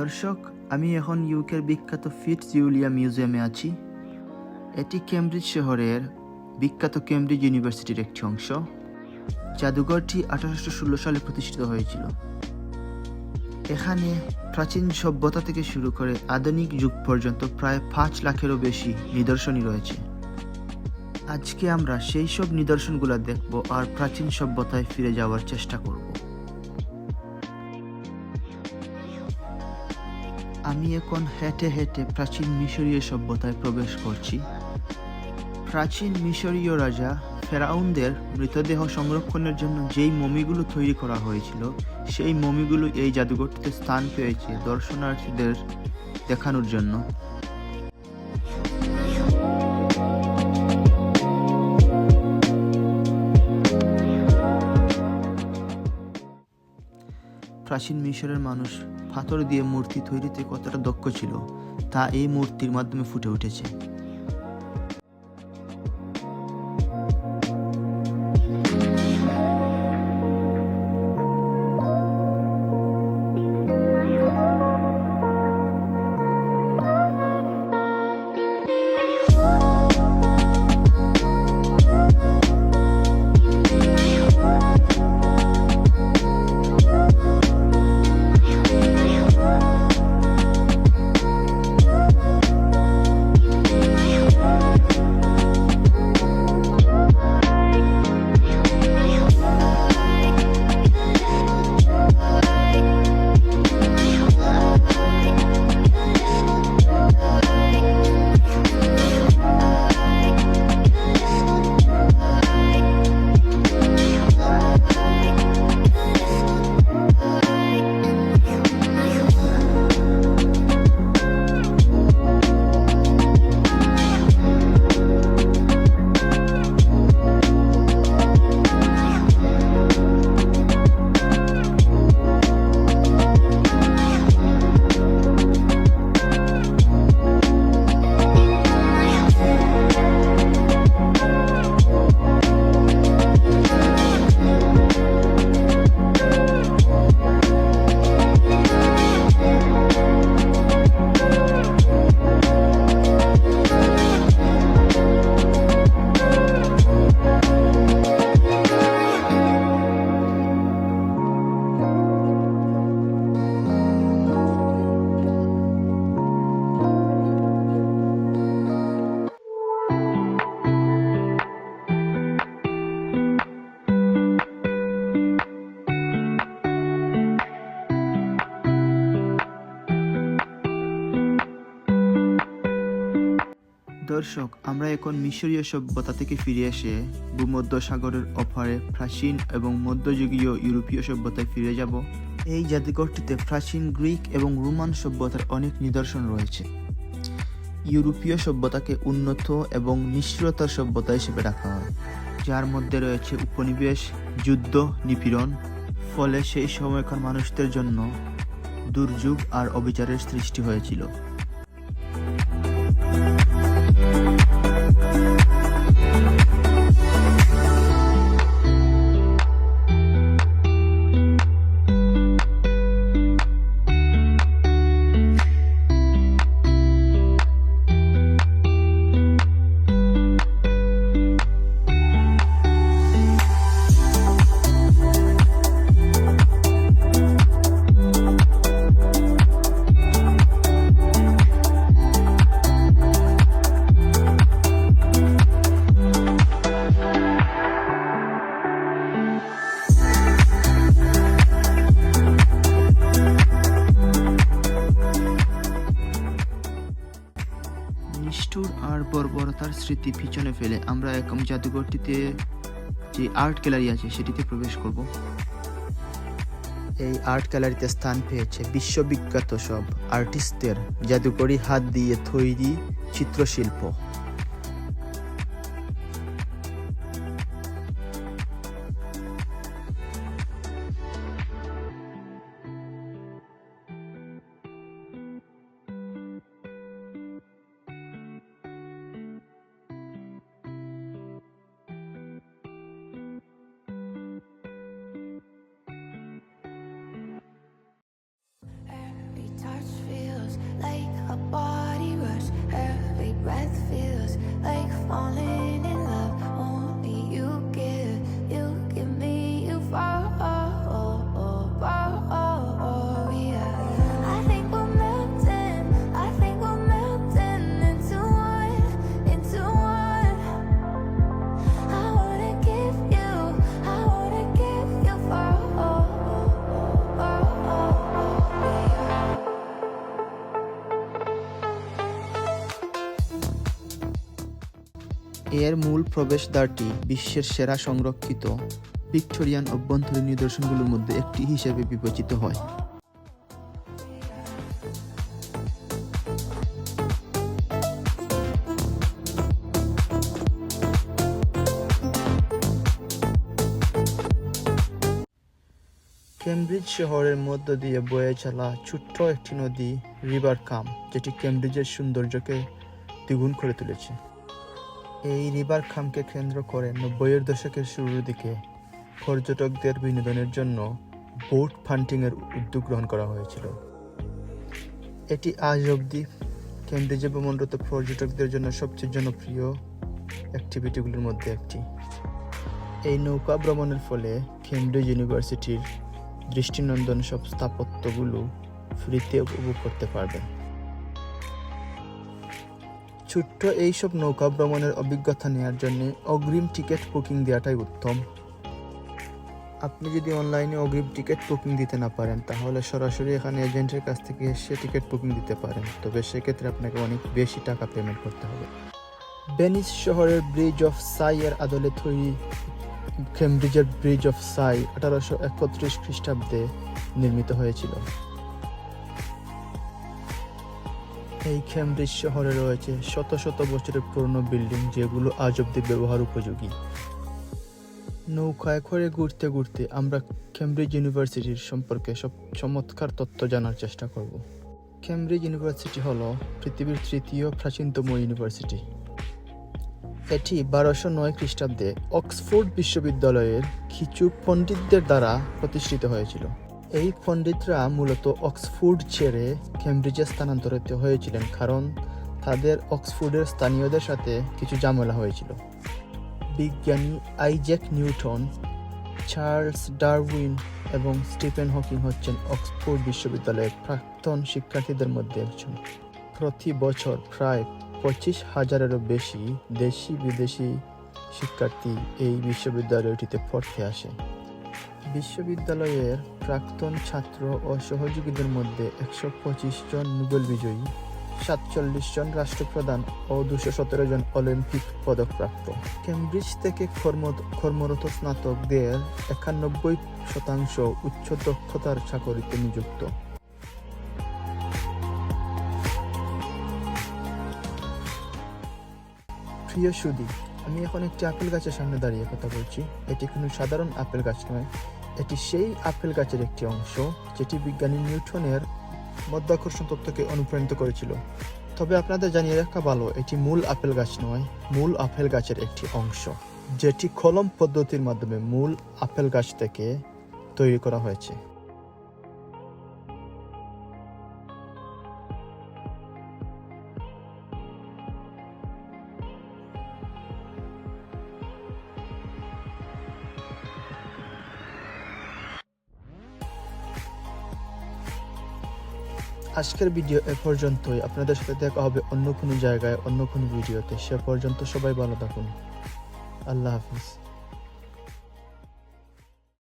দর্শক, আমি এখন ইউকের বিখ্যাত ফিটস ইউলিয়া মিউজিয়ামে আছি। এটি কেমব্রিজ শহরের বিখ্যাত কেমব্রিজ ইউনিভার্সিটির একটি অংশ। জাদুঘরটি আঠারোশো ষোলো সালে প্রতিষ্ঠিত হয়েছিল। এখানে প্রাচীন সভ্যতা থেকে শুরু করে আধুনিক যুগ পর্যন্ত প্রায় পাঁচ লাখেরও বেশি নিদর্শনই রয়েছে। আজকে আমরা সেই সব নিদর্শনগুলো দেখব আর প্রাচীন সভ্যতায় ফিরে যাওয়ার চেষ্টা করব। আমি এখন হেঁটে হেঁটে প্রাচীন মিশরীয় সভ্যতায় প্রবেশ করছি। প্রাচীন মিশরীয় রাজা ফেরাউনদের মৃতদেহ সংরক্ষণের জন্য যেই মমিগুলো তৈরি করা হয়েছিল, সেই মমিগুলো এই জাদুঘরটিতে স্থান পেয়েছে দর্শনার্থীদের দেখানোর জন্য। প্রাচীন মিশরের মানুষ পাথর দিয়ে মূর্তি তৈরিতে কতটা দক্ষ ছিল, তা এই মূর্তির মাধ্যমে ফুটে উঠেছে। দর্শক আমরা এখন মিশরীয় সভ্যতা থেকে ফিরে এসে ভূমধ্য সাগরের অফারে প্রাচীন এবং মধ্যযুগীয় ইউরোপীয় সভ্যতায় ফিরে যাব। এই জাদুঘরটিতে প্রাচীন গ্রিক এবং রোমান সভ্যতার অনেক নিদর্শন রয়েছে। ইউরোপীয় সভ্যতাকে উন্নত এবং নিষ্ঠুরতার সভ্যতা হিসেবে রাখা হয়। যার মধ্যে রয়েছে উপনিবেশ, যুদ্ধ, নিপীড়ন। ফলে সেই সময়কার মানুষদের জন্য দুর্যোগ আর অবিচারের সৃষ্টি হয়েছিল। বর্বরতার স্মৃতি পিছনে ফেলে আমরা এখন জাদুঘরটিতে যে আর্ট গ্যালারি আছে সেটিতে প্রবেশ করব। এই আর্ট গ্যালারিতে স্থান পেয়েছে বিশ্ববিখ্যাত সব আর্টিস্টদের জাদুকরি হাত দিয়ে তৈরি চিত্রশিল্প। 爱 এর মূল প্রবেশদ্বারটি বিশ্বের সেরা সংরক্ষিত ভিক্টোরিয়ান অভ্যন্তরীণ নিদর্শনগুলোর মধ্যে একটি হিসেবে বিবেচিত হয়। কেমব্রিজ শহরের মধ্য দিয়ে বয়ে চলা ছোট্ট একটি নদী রিভার কাম, যেটি কেমব্রিজের সৌন্দর্যকে দ্বিগুণ করে তুলেছে। এই রিভার খামকে কেন্দ্র করে নব্বইয়ের দশকের শুরুর দিকে পর্যটকদের বিনোদনের জন্য বোট ফান্টিংয়ের উদ্যোগ গ্রহণ করা হয়েছিল। এটি আজ অবধি কেমব্রিজে ভ্রমণরত পর্যটকদের জন্য সবচেয়ে জনপ্রিয় অ্যাক্টিভিটিগুলির মধ্যে একটি। এই নৌকা ভ্রমণের ফলে কেমব্রিজ ইউনিভার্সিটির দৃষ্টিনন্দন সব স্থাপত্যগুলো ফ্রিতে উপভোগ করতে পারবেন। ছোট্ট এইসব নৌকা ভ্রমণের অভিজ্ঞতা নেওয়ার জন্য অগ্রিম টিকিট বুকিং দেওয়াটাই উত্তম। আপনি যদি অনলাইনে অগ্রিম টিকিট বুকিং দিতে না পারেন, তাহলে সরাসরি এখানে এজেন্টের কাছ থেকে এসে টিকিট বুকিং দিতে পারেন। তবে সেক্ষেত্রে আপনাকে অনেক বেশি টাকা পেমেন্ট করতে হবে। ভেনিস শহরের ব্রিজ অফ সাই এর আদলে তৈরি কেমব্রিজের ব্রিজ অফ সাই আঠারোশো একত্রিশ খ্রিস্টাব্দে নির্মিত হয়েছিল। এই কেমব্রিজ শহরে রয়েছে শত শত বছরের পুরনো বিল্ডিং যেগুলো আজ অব্দি ব্যবহার উপযোগী। নৌকায় করে ঘুরতে ঘুরতে আমরা কেমব্রিজ ইউনিভার্সিটির সম্পর্কে সব চমৎকার তথ্য জানার চেষ্টা করব। কেমব্রিজ ইউনিভার্সিটি হল পৃথিবীর তৃতীয় প্রাচীনতম ইউনিভার্সিটি। এটি বারোশো নয় খ্রিস্টাব্দে অক্সফোর্ড বিশ্ববিদ্যালয়ের কিছু পণ্ডিতদের দ্বারা প্রতিষ্ঠিত হয়েছিল। এই পণ্ডিতরা মূলত অক্সফোর্ড ছেড়ে কেমব্রিজে স্থানান্তরিত হয়েছিলেন কারণ তাদের অক্সফোর্ডের স্থানীয়দের সাথে কিছু ঝামেলা হয়েছিল। বিজ্ঞানী আইজ্যাক নিউটন, চার্লস ডারউইন এবং স্টিফেন হকিং হচ্ছেন অক্সফোর্ড বিশ্ববিদ্যালয়ের প্রাক্তন শিক্ষার্থীদের মধ্যে একজন। প্রতি বছর প্রায় পঁচিশ হাজারেরও বেশি দেশি বিদেশি শিক্ষার্থী এই বিশ্ববিদ্যালয়টিতে পড়তে আসে। বিশ্ববিদ্যালয়ের প্রাক্তন ছাত্র ও সহযোগীদের মধ্যে একশো পঁচিশ জন নোবেল বিজয়ী, সাতচল্লিশ জন রাষ্ট্রপ্রধান ও দুশো সতেরো জন অলিম্পিক পদকপ্রাপ্ত। কেমব্রিজ থেকে কর্ম কর্মরত স্নাতকদের একানব্বই শতাংশ উচ্চ দক্ষতার চাকরিতে নিযুক্ত। প্রিয় সুদী, আমি এখন একটি আপেল গাছের সামনে দাঁড়িয়ে কথা বলছি। এটি কোনো সাধারণ আপেল গাছ নয় এটি সেই আপেল গাছের একটি অংশ যেটি বিজ্ঞানী নিউটনের মধ্যাকর্ষণ তত্ত্বকে অনুপ্রাণিত করেছিল। তবে আপনাদের জানিয়ে রাখা ভালো, এটি মূল আপেল গাছ নয়, মূল আপেল গাছের একটি অংশ। যেটি কলম পদ্ধতির মাধ্যমে মূল আপেল গাছ থেকে তৈরি করা হয়েছে। আজকের ভিডিও এ পর্যন্তই। আপনাদের সাথে দেখা হবে অন্য কোনো জায়গায়, অন্য কোনো ভিডিওতে সে পর্যন্ত সবাই ভালো থাকুন। আল্লাহ হাফিজ।